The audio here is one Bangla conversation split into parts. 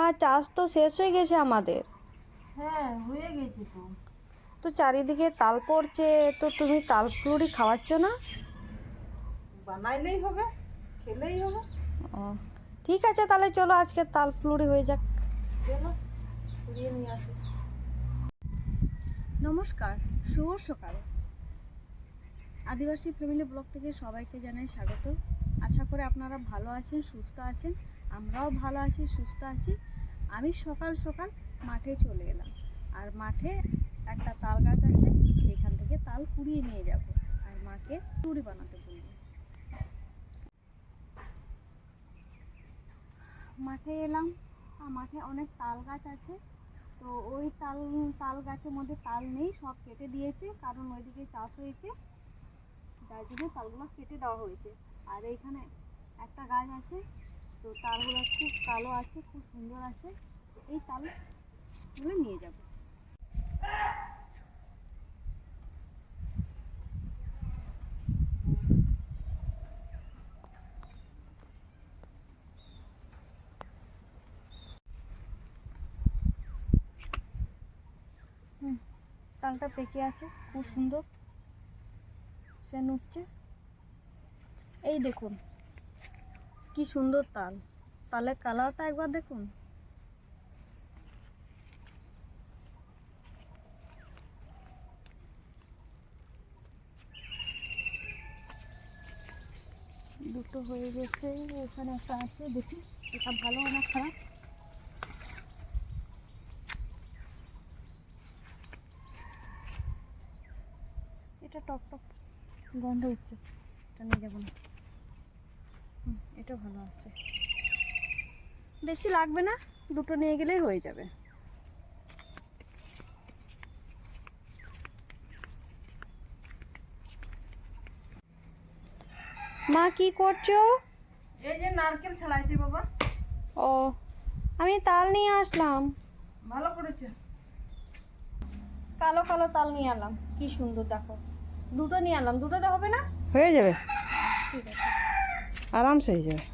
মা চাষ তো শেষ হয়ে গেছে আমাদের। হ্যাঁ হয়ে গেছে তো। তো চারিদিকে তাল পড়ছে তো তুমি তাল ফুলুরি খাওয়াচ্ছ না? বানাইলেই হবে খেলেই হবে। ও ঠিক আছে তাহলে চলো আজকে তাল ফুলুরি হয়ে যাক। চলো নিয়ে আসি। নমস্কার শুভ সকাল। আদিবাসী ফ্যামিলি ব্লগ থেকে সবাইকে জানাই স্বাগত। আশা করে আপনারা ভালো আছেন সুস্থ আছেন। আমরাও ভালো আছি সুস্থ আছি। আমি সকাল সকাল মাঠে চলে এলাম। আর মাঠে একটা তাল গাছ আছে, সেখান থেকে তাল কুড়িয়ে নিয়ে যাব আর মাকে টুরি বানাতে বলব। মাঠে এলাম। আর মাঠে অনেক তাল গাছ আছে। তো ওই তাল তাল গাছের মধ্যে তাল নেই, সব কেটে দিয়েছে, কারণ ওইদিকে চাষ হয়েছে। যার জন্য তালগুলো কেটে দেওয়া হয়েছে। আর এইখানে একটা গাছ আছে তো তালগুলো খুব কালো আছে, খুব সুন্দর আছে। এই তাল তালগুলো নিয়ে যাব। তালটা পেকে আছে, খুব সুন্দর। সে নুচ্ছে এই দেখুন কি সুন্দর তাল। তালের কালারটা একবার দেখুন। দুটো হয়ে গেছে, এখানে একটা আছে, দেখি, এটা ভালো না খারাপ? এটা টক টক, গন্ধ হচ্ছে, এটা নিয়ে যাব না। এটা ভালো আসছে। বেশি লাগবে না দুটো নিয়ে গেলেই হয়ে যাবে। মা কি করছ? এই যে নারকেল ছাড়াইছি বাবা। ও আমি তাল নিয়ে আসলাম। ভালো করেছে। কালো কালো তাল নিয়ে আনলাম। কি সুন্দর দেখো। দুটো নিয়ে আনলাম। দুটোতে হবে না? হয়ে যাবে। ঠিক আছে। আরামসে হয়ে যাবে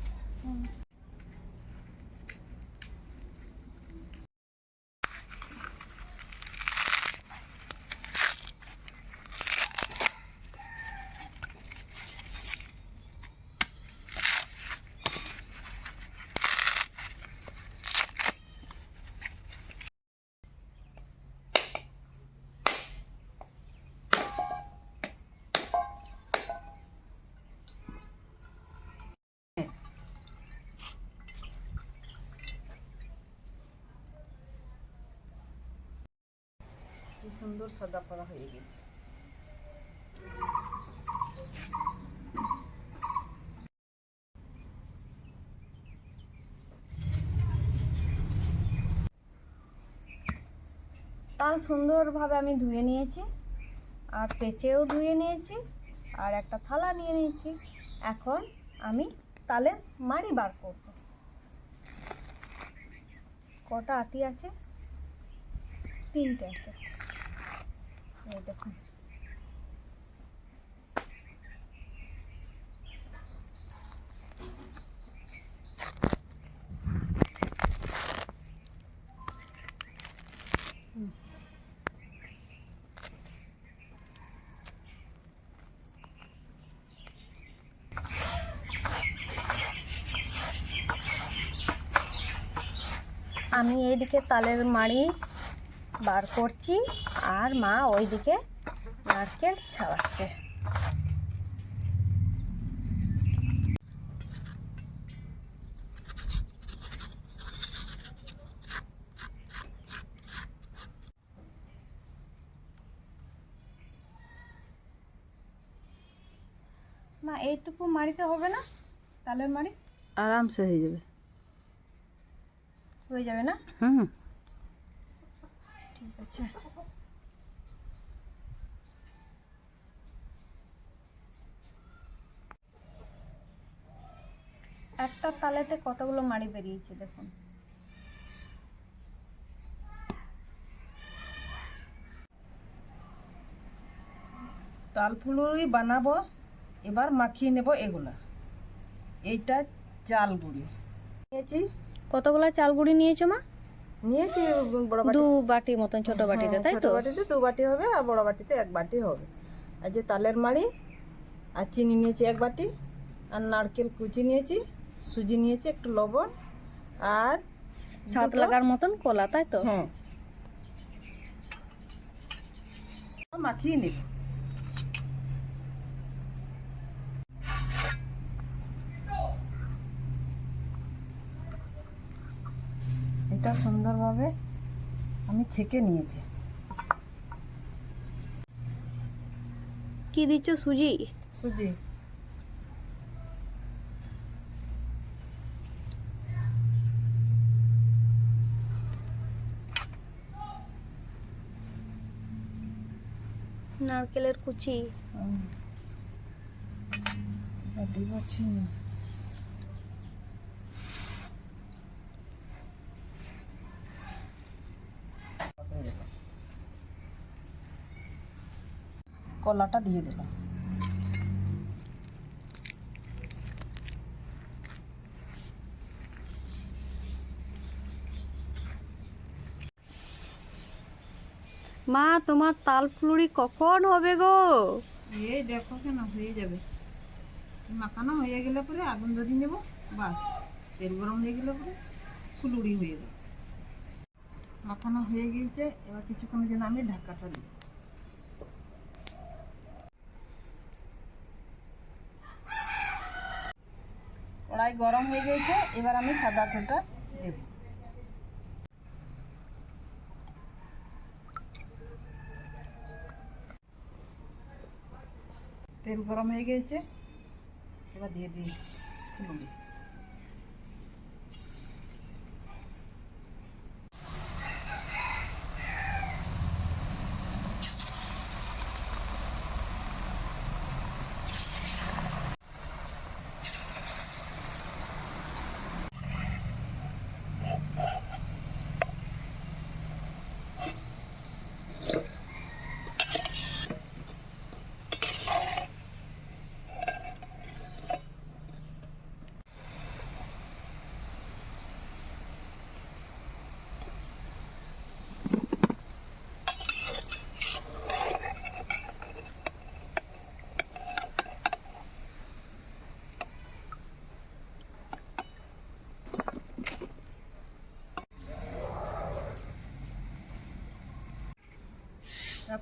কি সুন্দর সাদা পড়া হয়ে গেছে। তাল সুন্দরভাবে আমি ধুয়ে নিয়েছি, আর পেঁচেও ধুয়ে নিয়েছি, আর একটা থালা নিয়ে নিয়েছি। এখন আমি তালের মাড়ি বার করব। কটা আটি আছে? তিনটে আছে। আমি এইদিকে তালের মাড়ি বার করছি আর মা ওইদিকে নারকেল ছাড়াচ্ছে। মা এইটুকু মাড়িতে হবে না? তালের মাড়ি? আরামসে হয়ে যাবে। হয়ে যাবে না? হুম। ঠিক আছে। একটা তালেতে কতগুলো মাড়ি বেরিয়েছে দেখুন। তাল ফুলুরি বানাবো, এবার মাখিয়ে নেব এগুলা। এইটা চাল গুঁড়ি। নিয়েছি। কতগুলা চাল গুঁড়ি নিয়েছো মা? নিয়েছি বড় বাটি। দু বাটি মতন ছোট বাটিতে হ্যাঁ, তাই ছোট তো? বাটিতে দু বাটি হবে আর বড় বাটিতে এক বাটি হবে। আর যে তালের মাড়ি আর চিনি নিয়েছি এক বাটি আর নারকেল কুচি নিয়েছি সুজি নিয়েছি একটু লবণ আর সাত লাগার মতন কলা তাই তো? হ্যাঁ। মাখিয়ে নিব। এটা সুন্দরভাবে আমি ছেঁকে নিয়েছি। কি দিচ্ছ সুজি? সুজি। নারকেলের কুচি। দিব চিনি। কলাটা দিয়ে দিলাম। মা তোমার তাল ফুলুরি কখন হবে গো? এই দেখো কেন হয়ে যাবে। মাখানো হয়ে গেলে পরে আগুন ধরিয়ে নেব বাস। তেল গরম হয়ে গেলে পরে ফুলুরি হয়ে যাবে মাখানো হয়ে গিয়েছে এবার কিছুক্ষণের জন্য আমি ঢাকাটা দিই কড়াই গরম হয়ে গেছে, এবার আমি সাদা তেলটা দেব। তেল গরম হয়ে গেছে, এবার দিয়ে দিই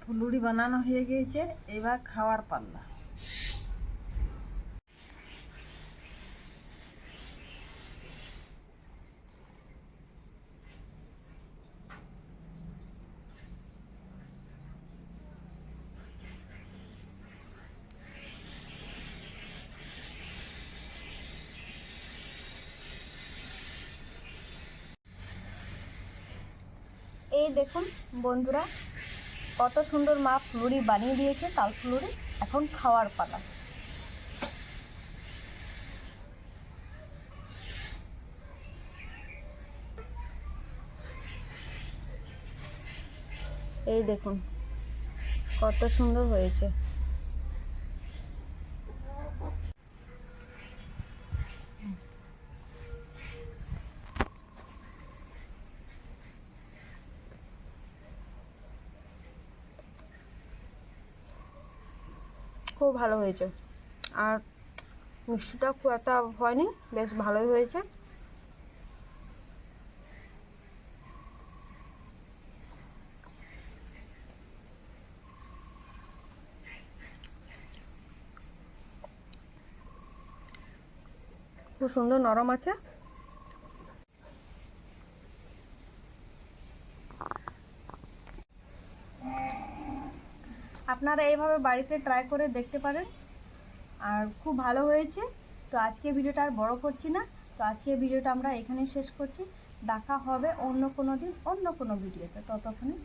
ফুলুরি বানানো হয়ে গিয়েছে এবার খাওয়ার পাল্লা। এই দেখুন বন্ধুরা কত সুন্দর মা ফুলুরি বানিয়ে দিয়েছে, তাল ফুলুরি, এখন খাওয়ার পালা। এই দেখুন, কত সুন্দর হয়েছে। খুব ভালো হয়েছে। আর মিষ্টিটা খুব একটা হয়নি, বেশ ভালোই হয়েছে। খুব সুন্দর নরম আছে। আপনারা এইভাবে বাড়িতে ট্রাই করে দেখতে পারেন। আর খুব ভালো হয়েছে। তো আজকে ভিডিওটা আর বড় করছি না। তো আজকে ভিডিওটা আমরা এখানে শেষ করছি। দেখা হবে অন্য কোনো দিন অন্য কোনো ভিডিওতে। ততক্ষণে